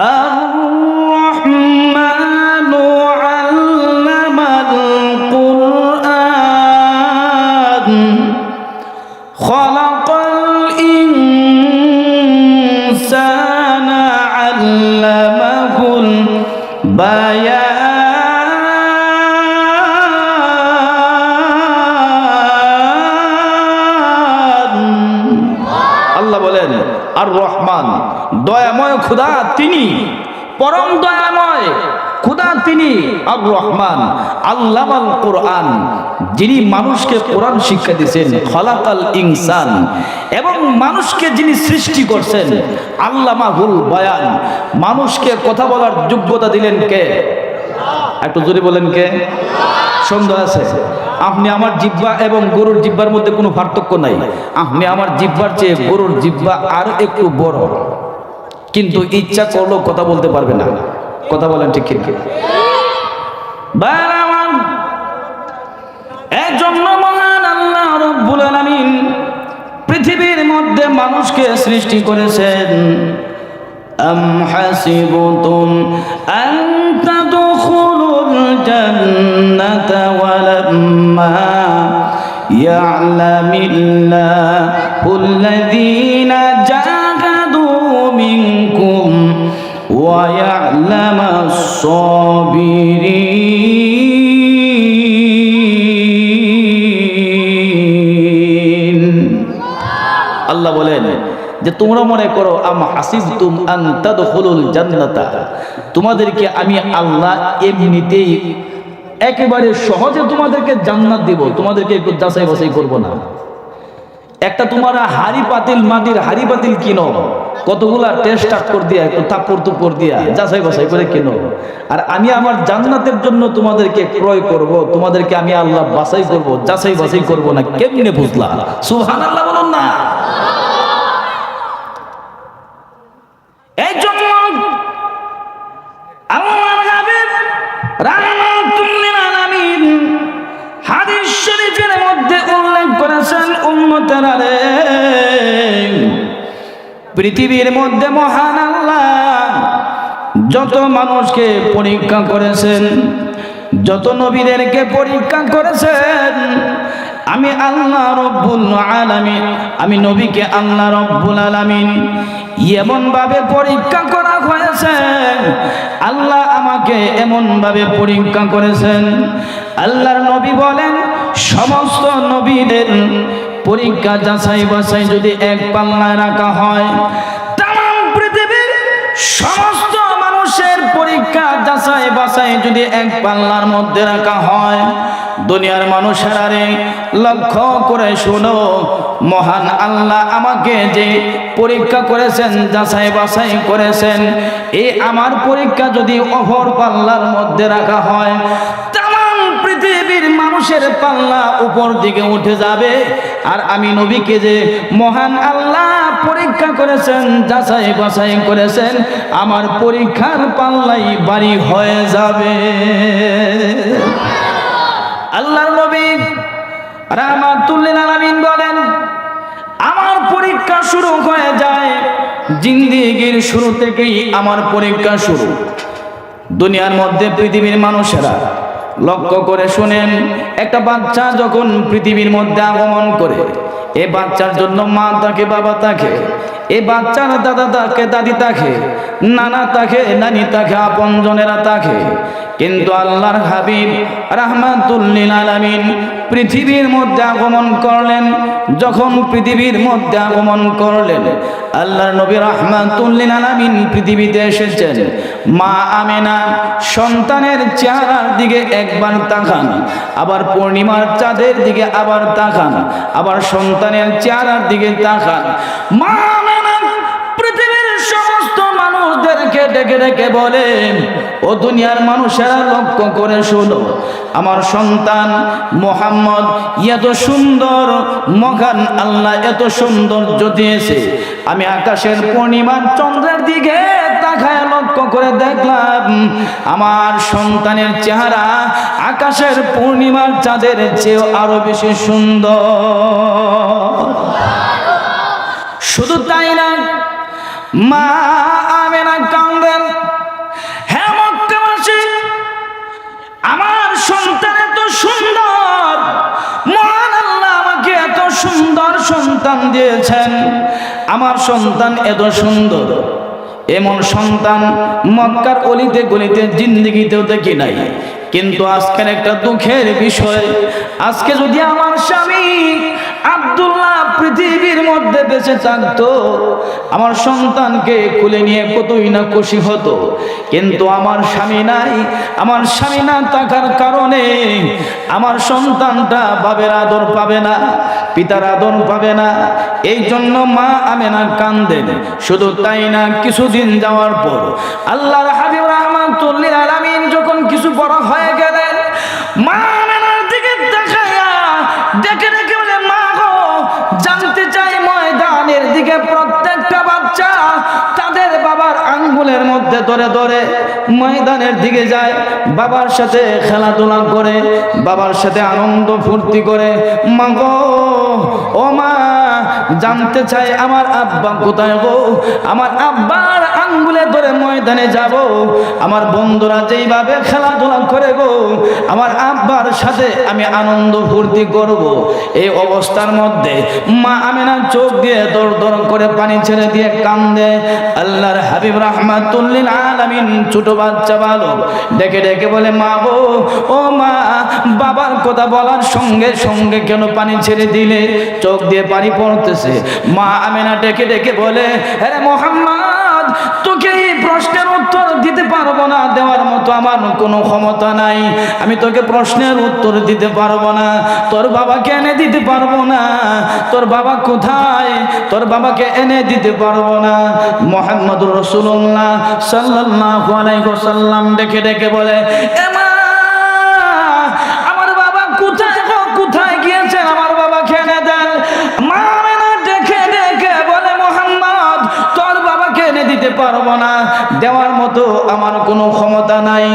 আমরা আর রহমান, আল্লামাল কোরআন, যিনি মানুষকে কোরআন শিক্ষা দিয়েছেন, খলাকাল ইনসান, এবং মানুষকে যিনি সৃষ্টি করছেন, আল্লামাহুল বয়ান। মানুষকে কথা বলার যোগ্যতা দিলেন কে? একটু জোরে বলেন কে? সন্দেহ আছে। আপনি আমার জিব্বা এবং গরুর জিব্বার মধ্যে কোনো পার্থক্য নাই। আপনি আমার জিব্বার চেয়ে গরুর জিব্বা আর একটু বড়। কিন্তু ইচ্ছা করলেও কথা বলতে পারবে না। কথা বলেন ঠিক ঠিক এজন্য মহান আল্লাহ রব্বুল পৃথিবীর মধ্যে মানুষকে সৃষ্টি করেছেন। আম হাসিবতুম আন তাদখুলুল জান্নাতা ওয়া লাম্মা ইয়ালামিল্লাহু আল্লাযীনা জাহাদু মিনকুম ওয়া ইয়ালামাস الصابرين আল্লাহ বলেন যে তোমরা মনে করো আম হাসিবতুম আন তাদখুলুল জান্নাতা তোমাদেরকে আমি আল্লাহ এমনিতেই একেবারে সহজে তোমাদেরকে জান্নাত দিব তোমাদেরকে একটু যাচাই বাছাই করব না একটা তোমার হাড়ি পাতিল মাটির হাড়ি পাতিল কিনো কতগুলা টেস্ট করে দিয়া, একটু তাপ্পর তুপ্পর দিয়া যাচাই বাছাই করে কিনো। আর আমি আমার জান্নাতের জন্য তোমাদেরকে ক্রয় করব, তোমাদেরকে আমি আল্লাহ বাছাই করব, যাচাই বাছাই করব না, কেমনে বুঝলা সুবহানাল্লাহ বলুন না। এই উল্লেখ করেছেন, উম্মতেরা পৃথিবীর মধ্যে মহান আল্লাহ যত মানুষকে পরীক্ষা করেছেন, যত নবীদেরকে পরীক্ষা করেছেন, আমি আল্লাহ রব্বুল আলামিন, আমি নবীকে আল্লাহ রব্বুল আলামিন এমন ভাবে পরীক্ষা করা হয়েছে। আল্লাহ আমাকে এমন ভাবে পরীক্ষা করেছেন। আল্লাহর নবী বলেন, সমস্ত নবীদের পরীক্ষা যাচাই বাছাই যদি এক পাল্লায় রাখা হয় তাম পৃথিবীর সমস্ত মানুষের পরীক্ষা যাচাই বাছাই যদি এক পাল্লার মধ্যে রাখা হয়, দুনিয়ার মানুষেরা রে, লক্ষ্য করে শোনো, মহান আল্লাহ আমাকে যে পরীক্ষা করেছেন, যাচাই বাছাই করেছেন এই আমার পরীক্ষা যদি অভর পাল্লার মধ্যে রাখা হয় পৃথিবীর মানুষের পাল্লা উপর দিকে উঠে যাবে। আর আমি নবীকে যে মহান আল্লাহ পরীক্ষা করেছেন, যাচাই বাছাই করেছেন, আমার পরীক্ষার পাল্লাই বাড়ি হয়ে যাবে। আল্লাহর নবী রাহমাতুল্লিল আলামিন বলেন, আমার পরীক্ষা শুরু হয়ে যায় জিন্দিগির শুরু থেকেই আমার পরীক্ষা শুরু। দুনিয়ার মধ্যে পৃথিবীর মানুষেরা লক্ষ্য করে শুনেন, একটা বাচ্চা যখন পৃথিবীর মধ্যে আগমন করে, এ বাচ্চার জন্য মা তাকে, বাবা তাকে, এ বাচ্চার দাদা তাকে, দাদি তাকে, নানা তাকে, নানি তাকে আপনজনেরা তাকে, কিন্তু আল্লাহর হাবিব রাহমাতুল্লিল আলামিন পৃথিবীর মধ্যে আগমন করলেন। যখন পৃথিবীর মধ্যে আগমন করলেন, আল্লাহর নবী রাহমাতুল্লিল আলামিন পৃথিবীতে এসেছেন। মা আমেনা, সন্তানের চেহারার দিকে একবার তাকান, আবার পূর্ণিমার চাঁদের দিকে আবার তাকান, আবার সন্তানের চেহারার দিকে তাকান। মা মানুষদেরকে ডেকে ও দুনিয়ার মানুষেরা লক্ষ্য করে আমার সন্তান মোহাম্মদ এত সুন্দর আল্লাহ এত আমি আকাশের পূর্ণিমার চন্দ্রের দিকে দেখায় লক্ষ্য করে দেখলাম, আমার সন্তানের চেহারা আকাশের পূর্ণিমার চাঁদের চেয়েও আরও বেশি সুন্দর। শুধু তাই না, মা আমি না কান্দেন হ্যাঁ মক্কাবাসী আমার সন্তান এত সুন্দর, মহান আল্লাহ আমাকে এত সুন্দর সন্তান দিয়েছেন, আমার সন্তান এত সুন্দর। এমন সন্তান মক্কার অলিতে গলিতে জিন্দিগিতেও দেখি নাই। কিন্তু আজকের একটা দুঃখের বিষয়, আজকে যদি আমার স্বামী আব্দুল্লাহ পৃথিবীর মধ্যে বেঁচে থাকতো। আমার সন্তানকে কুলে নিয়ে কতই না খুশি হতো। কিন্তু আমার স্বামী নাই। আমার স্বামী না থাকার কারণে আমার সন্তানটা বাবের আদর পাবে না, পিতার আদর পাবে না। এই জন্য মা আমেনা কান্দেন। শুধু তাই না, কিছুদিন যাওয়ার পর আল্লাহর হাবিব রহমাতুল্লিল আলামিন যখন কিছু বড় হয়ে গেলেন, মা আমেনার দিকে দেখায়া ডেকে ডেকে বলে মা গো জানতে চাই ময়দানের দিকে প্রত্যেকটা বাচ্চা তাদের বাবার আঙ্গুলের মধ্যে ধরে ধরে ময়দানের দিকে যায়। বাবার সাথে খেলাধুলা করে, বাবার সাথে আনন্দ ফুর্তি করে। মা গো ও মা, জানতে চায় আমার আব্বা কোথায় গো? আমার আব্বার আঙ্গুলে ধরে ময়দানে যাব। আমার বন্ধুরা যেইভাবে খেলাধুলা করে গো, আমার আব্বার সাথে আমি আনন্দ ফুর্তি করব। এই অবস্থার মধ্যে মা আমিনা চোখ দিয়ে দর দর করে পানি ছেড়ে দিয়ে কান্দে। আল্লাহর হাবিব রহমাতুল্লিল আলামিন ছোট বাচ্চা বালক ডেকে ডেকে বলে, মা গো, ও মা, বাবার কথা বলার সঙ্গে সঙ্গে কেন পানি ছেড়ে দিলে? চোখ দিয়ে পানি পড়তেছে। মা আমিনা ডেকে ডেকে বলে হ্যাঁ মোহাম্মদ তোকে এই প্রশ্নের উত্তর দিতে পারব না, দেওয়ার মতো আমার কোনো ক্ষমতা নাই। আমি তোকে প্রশ্নের উত্তর দিতে পারব না, তোর বাবাকে এনে দিতে পারব না, তোর বাবা কোথায়? তোর বাবাকে এনে দিতে পারব না। মোহাম্মদ রসুল্লাহ সাল্লাহ আলাইসাল্লাম ডেকে ডেকে বলে, এমা আমার কোনো ক্ষমতা নাই।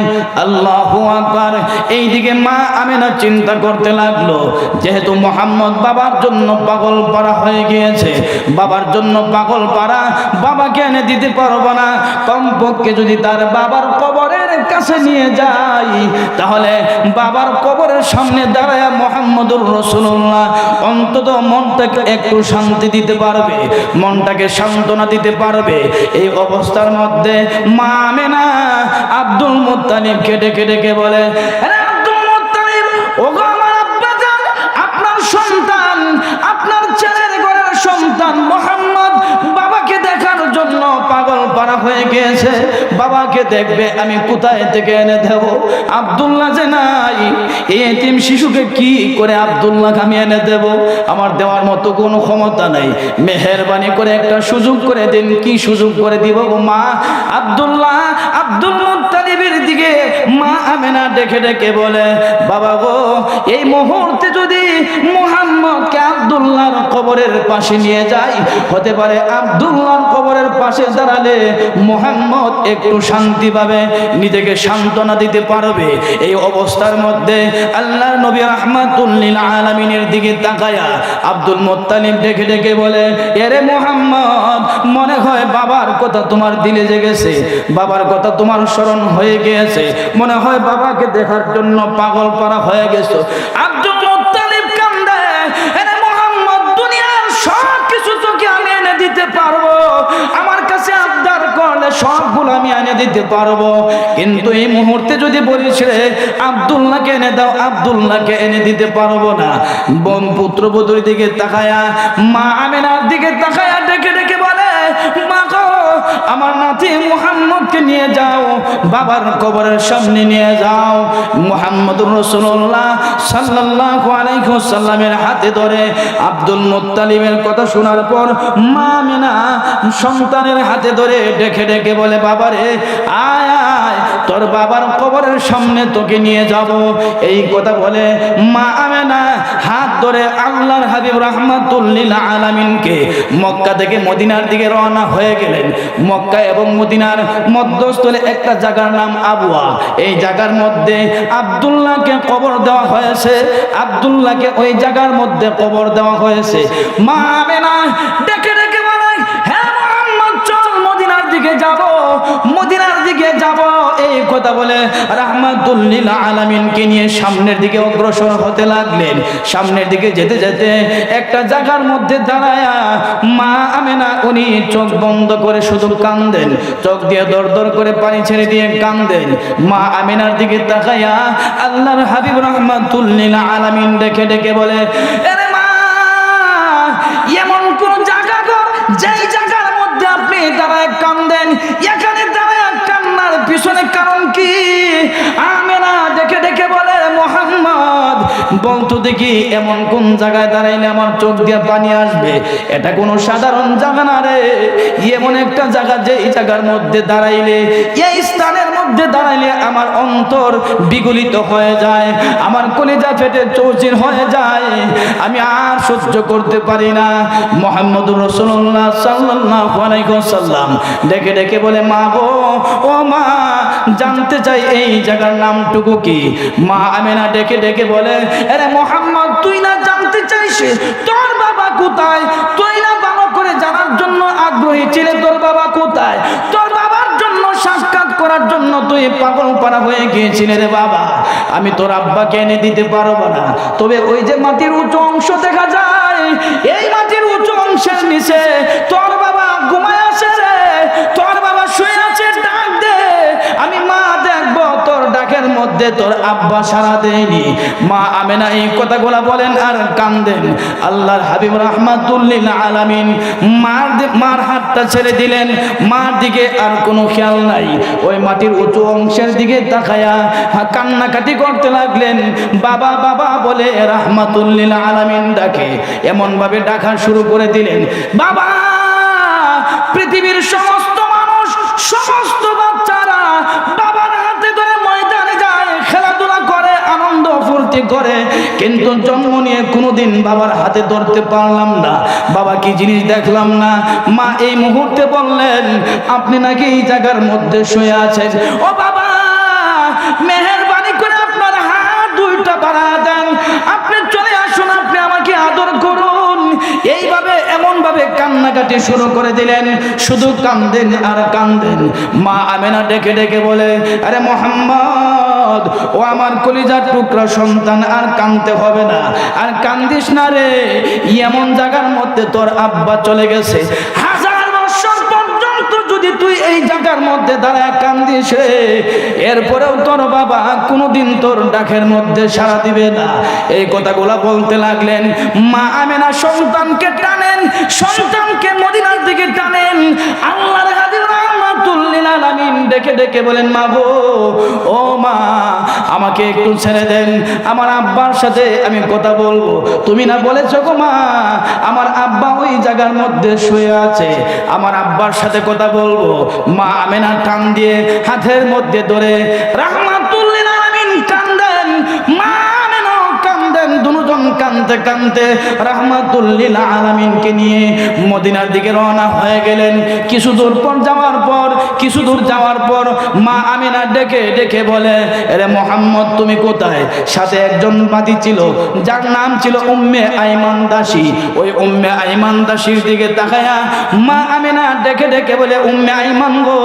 আল্লাহ আকবার। এইদিকে মা আমেনা চিন্তা করতে লাগল, যেহেতু মোহাম্মদ বাবার জন্য পাগল পাড়া হয়ে গিয়েছে, বাবার জন্য পাগল পাড়া বাবাকে এনে দিতে পারব না। কমপক্ষে যদি তার বাবার কবরের কাছে নিয়ে যাই, তাহলে বাবার কবরের সামনে দাঁড়ায় মোহাম্মদুর রসুল্লাহ অন্তত মনটাকে একটু শান্তি দিতে পারবে, মনটাকে সান্ত্বনা দিতে পারবে। এই অবস্থার মধ্যে মা আমেনা আব্দুল মুত্তালিবকে কেটে বলে, "আরে আব্দুল মুত্তালিব, ওগো আপনার সন্তান, আপনার ছেলের ঘরের সন্তান মোহাম্মদ বাবাকে দেখার জন্য পাগল পারা হয়ে গিয়েছে। বাবাকে দেখবে, আমি কোথায় থেকে এনে দেব? আব্দুল্লাহ যে নাই, এই এতিম শিশুকে কি করে আব্দুল্লাহকে আমি এনে দেব? আমার দেওয়ার মতো কোনো ক্ষমতা নাই। মেহরবানি করে একটা সুযোগ করে দিন। কি সুযোগ করে দিব মা? আব্দুল্লাহ, আব্দুল মুত্তালিবের দিকে মা আমেনা ডেকে ডেকে বলে, বাবা গো, এই মুহূর্তে যদি মুহাম্মদকে আব্দুল্লাহর কবরের পাশে নিয়ে যাই। হতে পারে আব্দুল্লাহর কবরের পাশে দাঁড়ালে মুহাম্মদ একটু শান্তি পাবে, নিজেকে সান্ত্বনা দিতে পারবে। এই অবস্থার মধ্যে আল্লাহর নবী রহমাতুল্লিল আলামিনের দিকে তাকায়া আব্দুল মোত্তালিব ডেকে ডেকে বলে, এরে মুহাম্মদ, মনে হয় বাবার কথা তোমার দিলে জেগেছে, বাবার কথা তোমার স্মরণ হয়ে গিয়েছে, মনে হয় বাবাকে দেখার জন্য পাগল করা হয়ে গেছে। আব্দুল সবগুলো আমি এনে দিতে পারব। কিন্তু এই মুহূর্তে যদি বলিস রে আবদুল্লাহকে এনে দাও, আবদুল্লাহকে এনে দিতে পারব না। বোন পুত্রবধূর দিকে তাকায়া, মা আমেনার দিকে তাকায়া ডেকে ডেকে আমার নাতি মুহাম্মদকে নিয়ে যাও, বাবার কবরের সামনে নিয়ে যাও। মুহাম্মদুর রাসূলুল্লাহ সাল্লাল্লাহু আলাইহি ওয়াসাল্লামের হাতে ধরে আব্দুল মুত্তালিবের কথা শোনার পর মা মিনা সন্তানের হাতে ধরে ডেকে ডেকে বলে, বাবারে, আয় আয় তোর বাবার কবরের সামনে তোকে নিয়ে যাব। এই কথা বলে মা আমেনা হাত ধরে আল্লাহর হাবিব রাহমাতুল্লিল আলামিনকে মক্কা থেকে মদিনার দিকে রওনা হয়ে গেলেন। মক্কা এবং মদিনার মধ্যস্থলে একটা জায়গার নাম আবুয়া। এই জায়গার মধ্যে আব্দুল্লাহকে কবর দেওয়া হয়েছে। আব্দুল্লাহকে ওই জায়গার মধ্যে কবর দেওয়া হয়েছে। মা আমেনা কথা বলে, রাহমাতুল্লিল আলামিনকে নিয়ে সামনের দিকে অগ্রসর হতে লাগলেন। সামনের দিকে যেতে যেতে একটা জায়গার মধ্যে দাঁড়ায়া মা আমেনা, উনি চোখ বন্ধ করে শুধু কান্দেন। চোখ দিয়ে দর দর করে পানি ছেড়ে দিয়ে কান্দেন। মা আমেনার দিকে তাকাইয়া আল্লাহর হাবিব রহমাতুল্লিল আলামিন ডেকে ডেকে বলে আরে মা, এমন কোন জায়গা গো, যেই জায়গার মধ্যে আপনি দাঁড়ায় কান্দেন? এখানে দাঁড়ায় পিছনে কারণ কি? আমেনা দেখে দেখে বলে, মোহাম্মদ বলতো দেখি এমন কোন জায়গায় দাঁড়াইলে আমার চোখ দিয়ে পানি আসবে? এটা কোনো সাধারণ জায়গা না রে। এমন একটা জায়গা যে এই জায়গার মধ্যে দাঁড়াইলে, এই স্থানের মধ্যে দাঁড়াইলে আমার অন্তর বিগলিত হয়ে যায়, আমার কলিজা ফেটে চৌচির হয়ে যায়। আমি আর সহ্য করতে পারি না। মোহাম্মদ রসুল্লাহ সাল্লাহ সাল্লাম ডেকে ডেকে বলে, মা গো, ও মা, জানতে চাই এই জায়গার নামটুকু কি? মা আমেনা ডেকে ডেকে বলে, আরে মোহাম্মদ, তুই না জানতে চাইস তোর বাবা কোথায়? তুই না ভালো করে জানার জন্য আগ্রহী ছিলে, তোর বাবা কোথায়? তোর সাক্ষাৎ করার জন্য তুই পাগল পারা হয়ে গিয়েছিলে রে বাবা। আমি তোর আব্বাকে এনে দিতে পারব না। তবে ওই যে মাটির উঁচু অংশ দেখা যায়, এই মাটির উঁচু অংশের নিচে তোর বাবা ঘুমায় আসে রে। মধ্যে তোর আব্বা সারা দেয়নি। মা আমেনা এই কথাগুলা বলেন আর কান্দেন। আল্লাহর হাবিব রহমাতুল্লিল আলামিন মার মার হাতটা ছেড়ে দিলেন। মার দিকে আর কোনো খেয়াল নাই। ওই মাটির উঁচু অংশের দিকে তাকায়া কান্নাকাটি করতে লাগলেন। বাবা বাবা বলে রহমাতুল্লিল আলামিন ডাকে। এমন ভাবে ডাকা শুরু করে দিলেন। বাবা, পৃথিবীর সমস্ত মানুষ সমস্ত আনন্দ করে, কিন্তু জন্ম নিয়ে কোনোদিন বাবার হাতে ধরতে পারলাম না। বাবা কি জিনিস দেখলাম না? মা এই মুহূর্তে বললেন, আপনি নাকি এই জায়গার মধ্যে শুয়ে আছেন? ও বাবা মেহেরবানি ভাবে কান্নাকাটি শুরু করে দিলেন। শুধু কান্দেন আর কান্দেন। মা আমেনা ডেকে ডেকে বলে, আরে মোহাম্মদ, ও আমার কলিজার টুকরা সন্তান, আর কানতে হবে না। আর কান্দিস না রে, এমন জায়গার মধ্যে তোর আব্বা চলে গেছে। তুই এই জায়গার মধ্যে কান্দিস এরপরেও তোর বাবা কোনোদিন তোর ডাকের মধ্যে সাড়া দিবে না। এই কথাগুলা বলতে লাগলেন। মা আমেনা সন্তানকে টানেন সন্তানকে মদিনার দিকে টানেন। আল্লাহর ডেকে ডেকে বলেন, মা গো, ও মা, আমাকে একটু ছেড়ে দেন। আমার আব্বার সাথে আমি কথা বলব। তুমি না বলেছ গো মা, আমার আব্বা ওই জায়গার মধ্যে শুয়ে আছে। আমার আব্বার সাথে কথা বলব। মা আমেনা টান দিয়ে হাতের মধ্যে ধরে রাহমাতুল্লিল কানতে কানতে রাহমাতুল্লিল আলামিনকে নিয়ে মদিনার দিকে রওনা হয়ে গেলেন। কিছু দূর পর যাওয়ার পর, কিছু দূর যাওয়ার পর মা আমিনা ডেকে ডেকে বলে, এরে মোহাম্মদ, তুমি কোথায়? সাথে একজন বাদী ছিল, যার নাম ছিল উম্মে আইমান দাসী। ওই উম্মে আইমান দাসীর দিকে তাকায়া মা আমিনা ডেকে ডেকে বলে, উম্মে আইমান গো,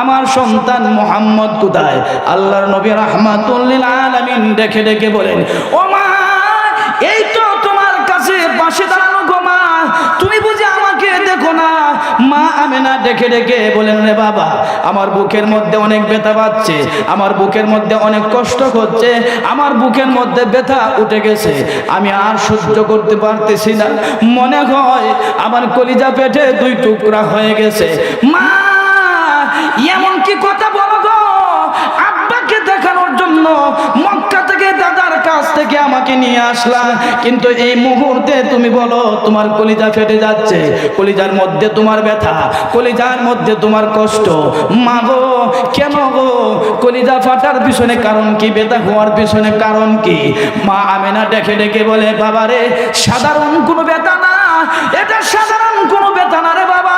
আমার সন্তান মোহাম্মদ কোথায়? আল্লাহর নবী রহমাতুল্লিল আলামিন ডেকে ডেকে বলেন, ও পাশে দাঁড়ানো, গো মা, তুমি বুঝি আমাকে দেখো না? মা আমেনা ডেকে ডেকে বলেন রে বাবা, আমার বুকের মধ্যে অনেক ব্যথা পাচ্ছে, আমার বুকের মধ্যে অনেক কষ্ট হচ্ছে, আমার বুকের মধ্যে ব্যথা উঠে গেছে, আমি আর সহ্য করতে পারতেছি না। মনে হয় আমার কলিজা পেটে দুই টুকরা হয়ে গেছে। মা, এমন কি কথা বলো গো? আব্বাকে দেখানোর জন্য কাছ থেকে আমাকে নিয়ে আসলাম কিন্তু এই মুহূর্তে তুমি বলো, তোমার কলিজা ফেটে যাচ্ছে। কলিজার মধ্যে তোমার ব্যথা, কলিজার মধ্যে তোমার কষ্ট। মা গো, কেন গো? কলিজা ফাটার পিছনে কারণ কি? ব্যথা হওয়ার পিছনে কারণ কি? মা আমেনা ডেকে ডেকে বলে বাবারে সাধারণ কোনো ব্যথা না। এটা সাধারণ কোনো ব্যথা না রে বাবা।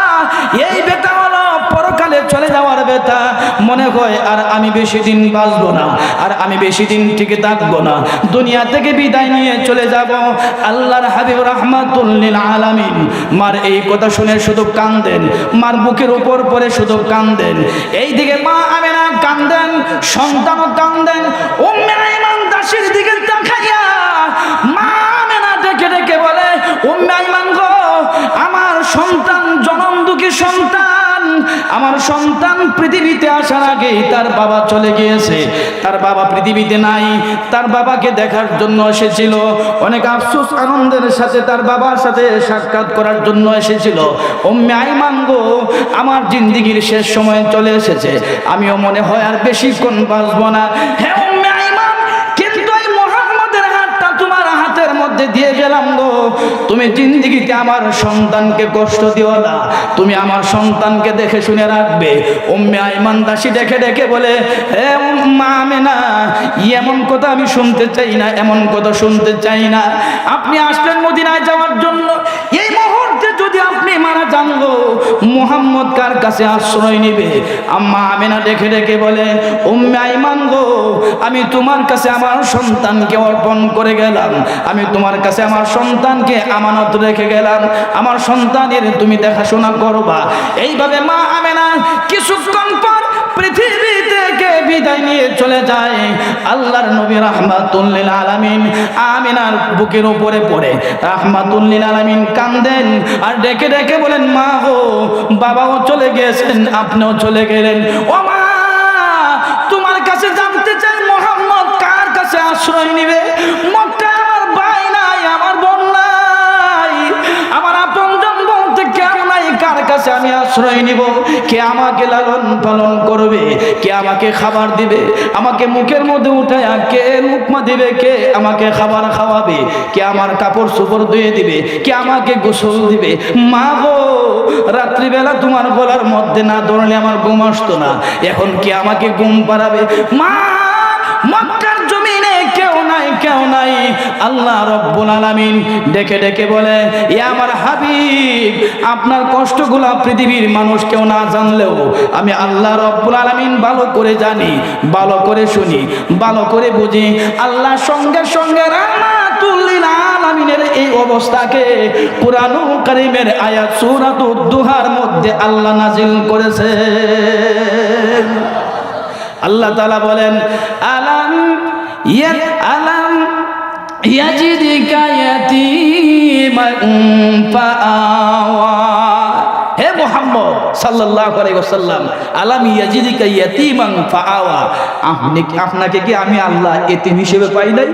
এই ব্যথা হলো পরকালে চলে যাওয়ার ব্যথা মনে হয়, আর আমি বেশি দিন বাঁচবো না, আর আমি বেশি দিন টিকে থাকব না। দুনিয়া থেকে বিদায় নিয়ে চলে যাব। আল্লাহর হাবিব রহমাতুল্লিল আলামিন। মার এই কথা শুনে শুধু কান্দেন। মার বুকের উপর পরে শুধু কান্দেন। এই দিকে মা আমেনা কান্দেন, সন্তানও কান্দেন। আইমান দাসীর দিকে মা মেনা ডেকে ডেকে বলে, উম্মে গো, আমার সন্তান জনম দুঃখী সন্তান। আমার সন্তান পৃথিবীতে আসার আগেই তার বাবা চলে গিয়েছে। তার বাবা পৃথিবীতে নাই, তার বাবাকে দেখার জন্য এসেছিল। অনেক আফসোস, আনন্দের সাথে তার বাবার সাথে সাক্ষাৎ করার জন্য এসেছিল। ওম্মে আইমান গো, আমার জিন্দিগির শেষ সময় চলে এসেছে। আমিও মনে হয় আর বেশিক্ষণ বাঁচবো না। হ্যাঁ উম্মে আইমান, কিন্তু এই মোহাম্মদের হাতটা তোমার হাতের মধ্যে দিয়ে গেলাম তুমি জিন্দিগিতে আমার সন্তানকে কষ্ট দিও না। তুমি আমার সন্তানকে দেখে শুনে রাখবে। উম্মে আইমান দাসী দেখে দেখে বলে হে মা আমেনা, এমন কথা আমি শুনতে চাই না, এমন কথা শুনতে চাই না। আপনি আসলেন মদিনায় যাওয়ার জন্য এই মুহূর্তে যদি আপনি মারা যান গো মোহাম্মদ কার কাছে আশ্রয় নিবে? আম্মা আমিনা দেখে দেখে বলে, উম্মে আইমান গো, আমি তোমার কাছে আমার সন্তানকে অর্পণ করে গেলাম। আমি তোমার কাছে আমার সন্তানকে আমানত রেখে গেলাম। আমার সন্তানের তুমি দেখাশোনা করবা। এইভাবে মা আমেনা কিছুক্ষণ পর পৃথিবী বিদায় নিয়ে চলে যায়। আল্লাহর নবী রাহমাতুল্লিল আলামিন আমিনার বুকের উপরে পড়ে। রাহমাতুল্লিল আলামিন কান্দেন আর ডেকে ডেকে বলেন, মা গো, বাবাও চলে গেছেন আপনিও চলে গেলেন। ও মা, তোমার কাছে জানতে চাই, মোহাম্মদ কার কাছে আশ্রয় নিবে? কাছে আমি আশ্রয় নিব। কে আমাকে লালন পালন করবে? কে আমাকে খাবার দিবে? আমাকে মুখের মধ্যে উঠায় কে মুখমা দিবে? কে আমাকে খাবার খাওয়াবে? কে আমার কাপড় চোপড় ধুয়ে দিবে? কে আমাকে গোসল দিবে? মা গো, রাত্রিবেলা তোমার গলার মধ্যে না ধরলে আমার ঘুম আসতো না। এখন কে আমাকে ঘুম পাড়াবে? মা কেউ নাই। আল্লাহ রব্বুল আলামিন ডেকে ডেকে বলে, এ আমার হাবিব, আপনার কষ্টগুলা পৃথিবীর মানুষ কেউ না জানলেও আমি আল্লাহ রব্বুল আলামিন ভালো করে জানি, ভালো করে শুনি, ভালো করে বুঝি। আল্লাহ সঙ্গে সঙ্গে এই অবস্থাকে কারীমের আয়াত সূরাতুদ দুহার মধ্যে আল্লাহ নাজিল করেছে। আল্লাহ তালা বলেন, আলাম ইয়াত হে মোহাম্মদ সাল্লাল্লাহু আলাইহি ওয়াসাল্লাম, আলাম ইয়াজিদিকা ইয়াতীমান ফাআওয়া আপনি আপনাকে কি আমি আল্লাহ এতিম হিসেবে পাই নাই?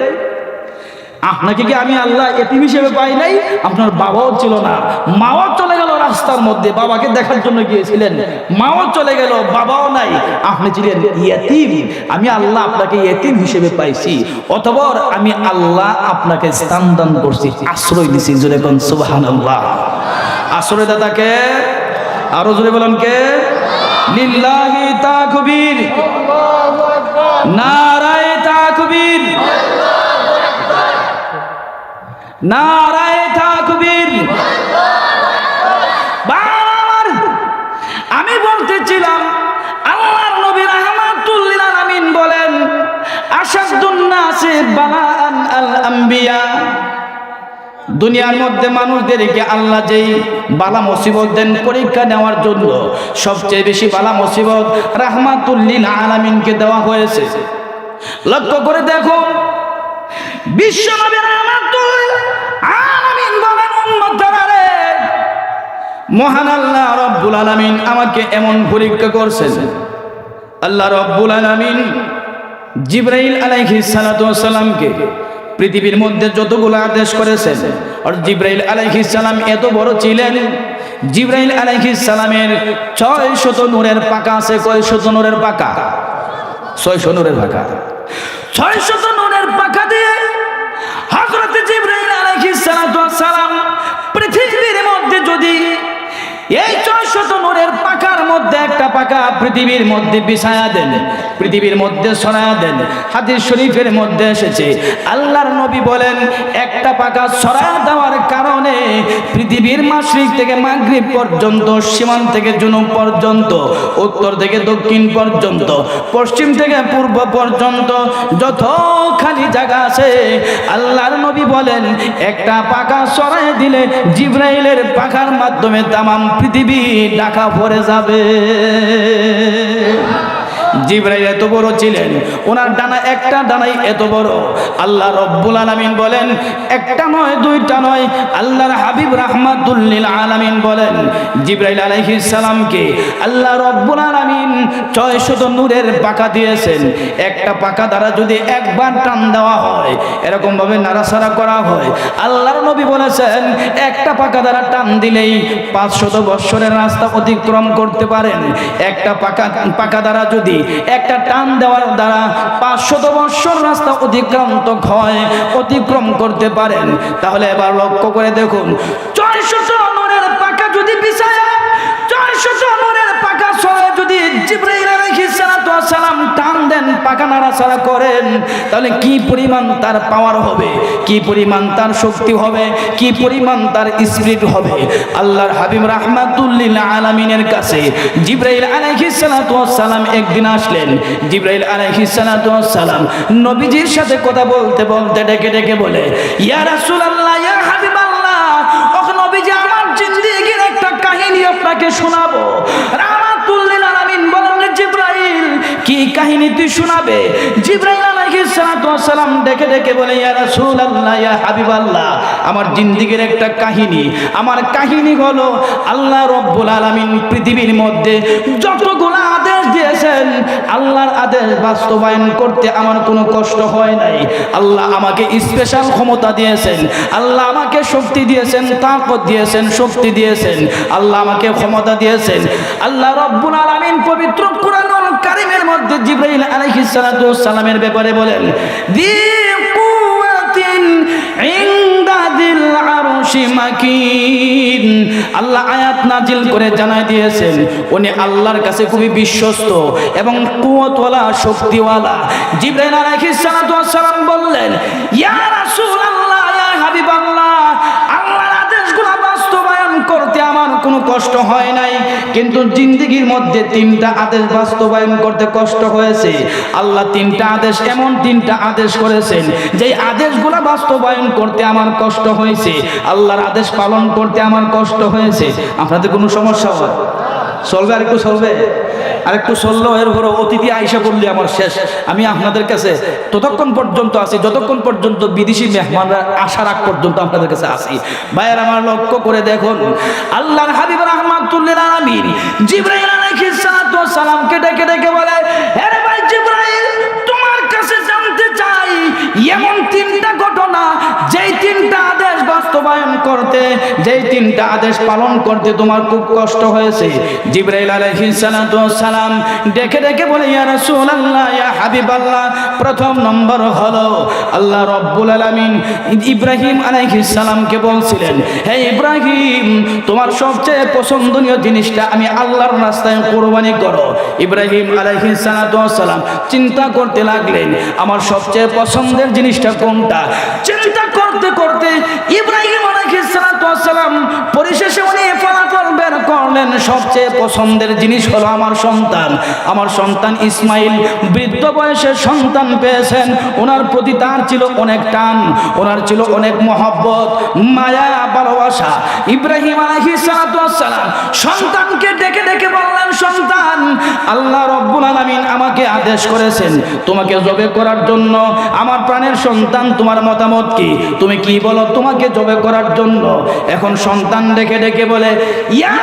আপনাকে কি আমি আল্লাহ এতিম হিসেবে পাই নাই? আপনার বাবাও ছিল না। মাও চলে গেল রাস্তার মধ্যে। বাবাকে দেখার জন্য গিয়েছিলেন। মাও চলে গেল বাবাও নাই। আপনি ছিলেন ইয়তিম। আমি আল্লাহ আপনাকে ইয়তিম হিসেবে পাইছি। অতবর আমি আল্লাহ আপনাকে স্থান দান করছি। আশ্রয় দিছি। জোরে কোন সুবহানাল্লাহ। আশ্রয় দাদাকে আরও জোরে বলেন কে? লিল্লাহি তাকবীর। নারায়ে নারায় আমি বলতেছিলাম, আল্লাহর নবী বলেন আসাদুন নাসে বালান আল আম্বিয়া দুনিয়ার মধ্যে মানুষদেরকে আল্লাহ যেই বালা মুসিবত দেন পরীক্ষা নেওয়ার জন্য সবচেয়ে বেশি বালা মুসিবত রাহমাতুল্লিল আলামিনকে দেওয়া হয়েছে। লক্ষ্য করে দেখো, বিশ্ব নবীর মহান আল্লাহ রব্বুল আলামিন আমাকে এমন পরীক্ষা করছেন। আল্লাহ রব্বুল আলামিন জিব্রাইল আলাইহিস সালাতু সালামকে পৃথিবীর মধ্যে যতগুলো আদেশ করেছেন, আর জিব্রাইল আলাইহিস সালাম এত বড় ছিলেন, জিব্রাইল আলাইহিস সালামের ছয় শত নূরের পাকা আছে কয় শত নূরের পাকা? ছয়শো নূরের পাকা। ছয় শত নূরের পাকা দিয়ে হযরত জিব্রাইল আলাইহিস সালাতু সালাম পৃথিবীর মধ্যে যদি এই ছয় শত নূরের পাকার মধ্যে একটা পাকা পৃথিবীর মধ্যে বিছায়া দেন, পৃথিবীর মধ্যে ছড়ায়া দেন, হাদিস শরীফের মধ্যে এসেছে। আল্লাহর নবী বলেন, একটা পাকা ছড়ায়া দেওয়ার পৃথিবীর মাশরিক থেকে মাগরিব পর্যন্ত, সীমান্ত থেকে জুনুব পর্যন্ত, উত্তর থেকে দক্ষিণ পর্যন্ত, পশ্চিম থেকে পূর্ব পর্যন্ত, যত খালি জায়গা আছে, আল্লাহর নবী বলেন, একটা পাকা ছড়ায় দিলে জিব্রাইলের পাখার মাধ্যমে তামাম পৃথিবী ঢাকা পড়ে যাবে। জিব্রাইল এত বড় ছিলেন, ওনার ডানা একটা ডানাই এত বড়। আল্লাহ রব্বুল আলামিন বলেন, একটা নয়, দুইটা নয়। আল্লাহর হাবিব রাহমাতুল্লিল আলামিন বলেন, জিব্রাইল আলাইহিস সালামকে আল্লাহ রব্বুল আলামিন ছয় শত নূরের পাকা দিয়েছেন। একটা পাকা দ্বারা যদি একবার টান দেওয়া হয় এরকম ভাবে নাড়াচাড়া করা হয়, আল্লাহর নবী বলেছেন, একটা পাকা দ্বারা টান দিলেই পাঁচশত বৎসরের রাস্তা অতিক্রম করতে পারেন। একটা পাকা পাকা দ্বারা যদি একটা টান দেওয়ার দ্বারা পাঁচশত বৎসর রাস্তা অতিক্রান্ত হয় অতিক্রম করতে পারেন। তাহলে এবার লক্ষ্য করে দেখুন, ছয়শত নরের পাকা যদি বিছায় ছয়শত সালাম টান দেন, পাকা নাড়াচাড়া করেন। তাহলে কি পরিমাণ তার পাওয়ার হবে? কি পরিমাণ তার শক্তি হবে? কি পরিমাণ তার স্পিরিট হবে? আল্লাহর হাবিব রাহমাতুল্লিল আলামিনের কাছে জিব্রাইল আলাইহিস সালাম একদিন আসলেন। জিব্রাইল আলাইহিস সালাম নবীজির সাথে কথা বলতে বলতে ডেকে ডেকে বলে, ইয়া রাসূলুল্লাহ, ইয়া হাবিবাল্লাহ ও নবীজি, আমার জিন্দেগির একটা কাহিনী আপনাকে শোনাবো রাহমাতুল্লিল আলামিন বলেন জিব্রাইল তুই শোনাবে। জিব্রাইল আলাইহিস সালাতু সালাম ডেকে ডেকে বলে, ইয়া রাসূলুল্লাহ, ইয়া হাবিবাল্লাহ, আমার জিন্দেগির একটা কাহিনী। আমার কাহিনী হলো, আল্লাহ রব্বুল আলামিন পৃথিবীর মধ্যে যতগুলো আদেশ দিয়েছেন, আল্লাহর আদেশ বাস্তবায়ন করতে আমার কোনো কষ্ট হয় নাই। আল্লাহ আমাকে স্পেশাল ক্ষমতা দিয়েছেন। আল্লাহ আমাকে শক্তি দিয়েছেন, তাকত দিয়েছেন, শক্তি দিয়েছেন। আল্লাহ আমাকে ক্ষমতা দিয়েছেন। আল্লাহ রব্বুল আলামিন পবিত্র কুরআনুল কারীমের মধ্যে জিব্রাইল আলাইহিস সালাতু সালামের ব্যাপারে বলেন, দি কুওয়াতিন ইনদা দিল আরশি মাকিন। আল্লাহ আয়াত নাজিল করে জানাই দিয়েছেন, উনি আল্লাহর কাছে খুবই বিশ্বস্ত এবং কুয়াতওয়ালা শক্তিওয়ালা। জিব্রাইল আলাইহিস সালাতু সালাম বললেন, ইয়া রাসূলুল্লাহ ইয়া হাবিবাল্লাহ আল্লাহর আদেশগুলো বাস্তবায়ন করতে আমার কোনো কষ্ট হয় নাই, কিন্তু জিন্দগির মধ্যে তিনটা আদেশ বাস্তবায়ন করতে কষ্ট হয়েছে। আল্লাহ তিনটা আদেশ, এমন তিনটা আদেশ করেছেন, যেই আদেশগুলো বাস্তবায়ন করতে আমার কষ্ট হয়েছে, আল্লাহর আদেশ পালন করতে আমার কষ্ট হয়েছে। আপনাদের কোনো সমস্যা হয়? চলবে আর একটু চলবে? আর একটু এর উপর অতিথি আইসা করলে আমার শেষ। আমি আপনাদের কাছে ততক্ষণ পর্যন্ত আছি, যতক্ষণ পর্যন্ত বিদেশি মেহমানরা আসার আগ পর্যন্ত আপনাদের কাছে আসি ভাইয়ের, আমার লক্ষ্য করে দেখুন, আল্লাহর হাবিব রহমাতুল্লিল আলামিন জিব্রাইল আলাইহিস সালামকে ডেকে ডেকে বলে আরে বাস্তবায়ন করতে, যেই তিনটা আদেশ পালন করতে তোমার খুব কষ্ট হয়েছে। জিব্রাইল সালাম ডেকে ডেকে বলে, ইয়া রাসূলুল্লাহ, ইয়া হাবিবাল্লাহ, প্রথম নম্বর হলো আল্লাহ রব্বুল আলামিন ইব্রাহিম আলাইহিস সালামকে বলছিলেন, হে ইব্রাহিম, তোমার সবচেয়ে পছন্দনীয় জিনিসটা আমি আল্লাহর রাস্তায় কোরবানি করো। ইব্রাহিম আলাইহিস সালাম চিন্তা করতে লাগলেন, আমার সবচেয়ে পছন্দের জিনিসটা কোনটা? চিন্তা করতে করতে ইব্রাহিম আলাইহিস সালাম পরিশেষে উনি করলেন সবচেয়ে পছন্দের জিনিস হলো আমার সন্তান। আমার সন্তান ইসমাইল বৃদ্ধ বয়সে সন্তান পেয়েছেন। ওনার প্রতি তার ছিল অনেক টান, ওনার ছিল অনেক মহব্বত, মায়া, ভালোবাসা। ইব্রাহিম আলাইহিস সালাতু ওয়াস সালাম সন্তানকে ডেকে ডেকে বললেন, সন্তান, আল্লাহ রব্বুল আলামিন আমাকে আদেশ করেছেন তোমাকে জবে করার জন্য। আমার প্রাণের সন্তান, তোমার মতামত কি? তুমি কি বলো তোমাকে জবে করার জন্য? এখন সন্তান ডেকে ডেকে বলে, ইয়া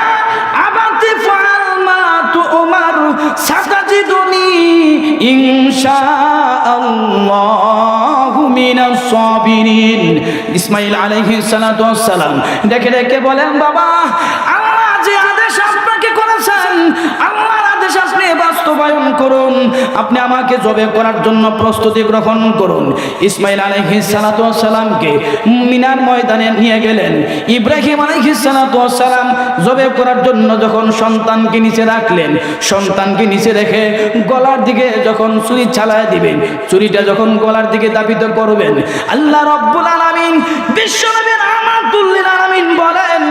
সাতাজিদুনি ইনশাআল্লাহু মিনাস সাবিরিন। ইসমাঈল আলাইহিস সালাতু ওয়াস সালাম দেখে দেখে বলেন, বাবা, আল্লাহ যে আদেশ আপনাকে করেছেন বাস্তবায়ন করুন। আপনি আমাকে জবে করার জন্য প্রস্তুতি গ্রহণ করুন। ইসমাইল আলাইহিস সালাতু ওয়াস সালামকে মিনার ময়দানে নিয়ে গেলেন। ইব্রাহিম আলাইহিস সালাতু ওয়াস জবে করার জন্য যখন সন্তানকে নিচে রাখলেন, সন্তানকে নিচে রেখে গলার দিকে যখন ছুরি চালায় দিবেন চুরিটা যখন গলার দিকে দাবিত করবেন, আল্লাহ রব্বুল আলমিন আলামিন বিশ্বনবী রাহমাতুল্লিল আলামিন বলেন,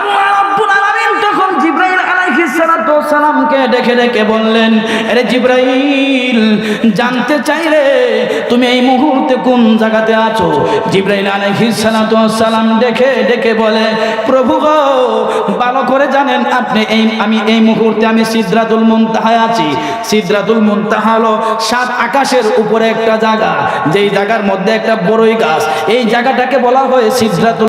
আল্লাহ রব্বুল আলামিন তখন জিব্রাইল আলাইহিস সালাতু ওয়াস সালামকে ডেকে ডেকে বললেন আরে জিব্রাইল, জানতে চাইলে তুমি এই মুহূর্তে কোন জায়গাতে আছো? জিব্রাইল সালাম ডেকে ডেকে বলে, প্রভু গো, ভালো করে জানেন আপনি এই, আমি এই মুহূর্তে আমি সিদ্রাতুল মুনতাহায় আছি। সিদ্রাতুল মুনতাহা হলো সাত আকাশের উপরে একটা জায়গা, যেই জায়গার মধ্যে একটা বড়ই গাছ। এই জায়গাটাকে বলা হয় সিদ্রাতুল